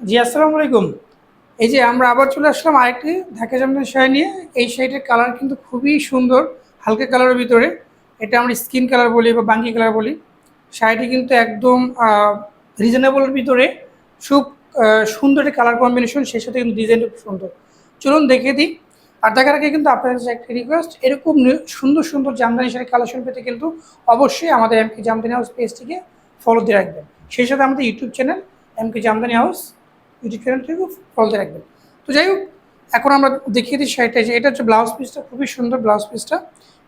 জি, আসসালামু আলাইকুম। এই যে আমরা আবার চলে আসলাম আরেকটি ঢাকা জামদানি শাড়ি নিয়ে। এই শাড়িটার কালার কিন্তু খুবই সুন্দর, হালকা কালারের ভিতরে। এটা আমরা স্কিন কালার বলি বা বাঙ্কি কালার বলি। শাড়িটি কিন্তু একদম রিজনেবলের ভিতরে। খুব সুন্দর একটা কালার কম্বিনেশন সেই সাথে কিন্তু ডিজাইনটা খুব সুন্দর। চলুন দেখে দিই। আর দেখার আগে কিন্তু আপনাদের কাছে একটা রিকোয়েস্ট এরকম সুন্দর সুন্দর জামদানি শাড়ি কালেকশন পেতে কিন্তু অবশ্যই আমাদের এমকে জামদানি হাউস পেজটিকে ফলো দিয়ে রাখবেন। সেই সাথে আমাদের YouTube channel MK Jamdani house YouTube চ্যানেলটিকে ফলো দিয়ে রাখবেন। তো যাই হোক, এখন আমরা দেখিয়ে দিই শাড়িটা, যে এটা হচ্ছে ব্লাউজ পিসটা খুবই সুন্দর ব্লাউজ পিসটা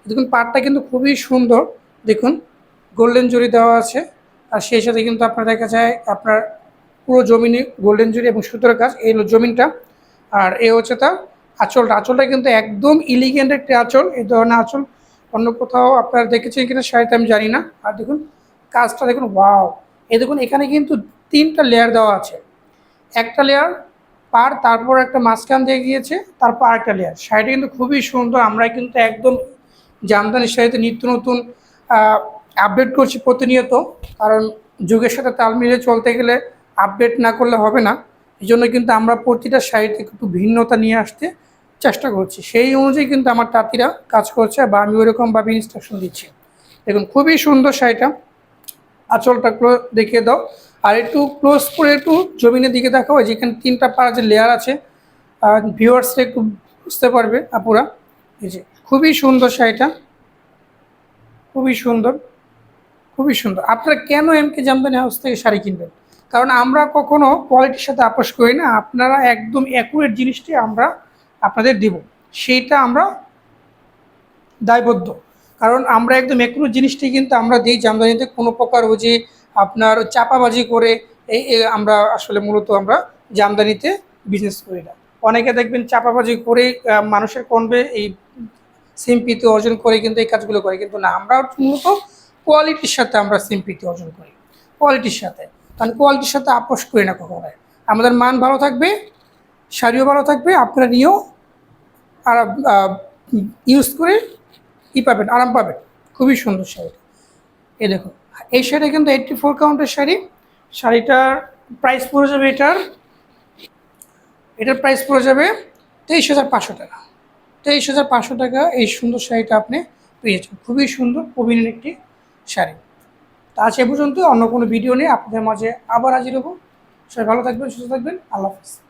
দেখুন পাটটা কিন্তু খুবই সুন্দর। দেখুন গোল্ডেন জরি দেওয়া আছে। আর সেই সাথে কিন্তু আপনার দেখা যায়, আপনার পুরো জমিনে গোল্ডেন জরি এবং সুতোর কাজ এই হলো জমিনটা। আর এ হচ্ছে তার আঁচলটা। আঁচলটা কিন্তু একদম ইলিগেন্ট একটি আঁচল। এই ধরনের আঁচল অন্য কোথাও আপনারা দেখেছেন কিনা শাড়িতে আমি জানি না। আর দেখুন, কাজটা দেখুন ওয়াও এই দেখুন, এখানে কিন্তু তিনটা লেয়ার দেওয়া আছে। একটা লেয়ার পার, তারপর একটা মাঝখান দিয়ে গিয়েছে, তারপর আরেকটা লেয়ার শাড়িটা কিন্তু খুবই সুন্দর আমরা কিন্তু একদম জামদানি শাড়িতে নিত্য নতুন আপডেট করছি প্রতিনিয়ত। কারণ যুগের সাথে তাল মিলিয়ে চলতে গেলে আপডেট না করলে হবে না। এই জন্য কিন্তু আমরা প্রতিটা শাড়িতে একটু ভিন্নতা নিয়ে আসতে চেষ্টা করছি। সেই অনুযায়ী কিন্তু আমার তাঁতিরা কাজ করছে বা আমি ওইরকমভাবে ইনস্ট্রাকশন দিচ্ছি। দেখুন, খুবই সুন্দর শাড়িটা। আঁচলটা দেখিয়ে দাও। আর একটু ক্লোজ করে একটু জমিনের দিকে দেখাও যেখানে তিনটা পাড়া যে লেয়ার আছে আর ভিউয়ার্সরা একটু বুঝতে পারবে আপুরা। এই যে, খুবই সুন্দর শাড়িটা। খুবই সুন্দর। খুবই সুন্দর। আপনারা কেন এমকে জামদানি হাউস থেকে শাড়ি কিনবেন? কারণ আমরা কখনো কোয়ালিটির সাথে আপোষ করি না। আপনারা একদম অ্যাকুরেট জিনিসটি আমরা আপনাদের দিব। সেইটা আমরা দায়বদ্ধ। কারণ আমরা একদম একুরেট জিনিসটি কিন্তু আমরা দিই। জামদানিতে কোনো প্রকার ওই যে আপনার চাপাবাজি করে এই আমরা আসলে মূলত আমরা জামদানিতে বিজনেস করি না। অনেকে দেখবেন চাপাবাজি করে মানুষের কনবে এই সিম্পিতি অর্জন করে কিন্তু এই কাজগুলো করে। কিন্তু না, আমরা মূলত কোয়ালিটির সাথে আমরা সিম্পিতি অর্জন করি। কোয়ালিটির সাথে। কারণ কোয়ালিটির সাথে আপোষ করি না কখনো আমাদের মান ভালো থাকবে, শাড়িও ভালো থাকবে, আপনারা নিয়েও আর ইউজ করে ই পাবেন, আরাম পাবেন। খুবই সুন্দর শাড়ি এ দেখুন। এই শাড়ি কিন্তু এইটটি ফোর কাউন্টের শাড়ি। শাড়িটার প্রাইস পড়ে যাবে এটার। এটার প্রাইস পড়ে যাবে তেইশ হাজার পাঁচশো টাকা। তেইশ হাজার পাঁচশো টাকা এই সুন্দর শাড়িটা আপনি পেয়েছেন। খুবই সুন্দর, প্রবীণের একটি শাড়ি। তা এ পর্যন্ত অন্য কোনো ভিডিও নিয়ে আপনাদের মাঝে আবার হাজির হব। সবাই ভালো থাকবেন, সুস্থ থাকবেন। আল্লাহ হাফিজ।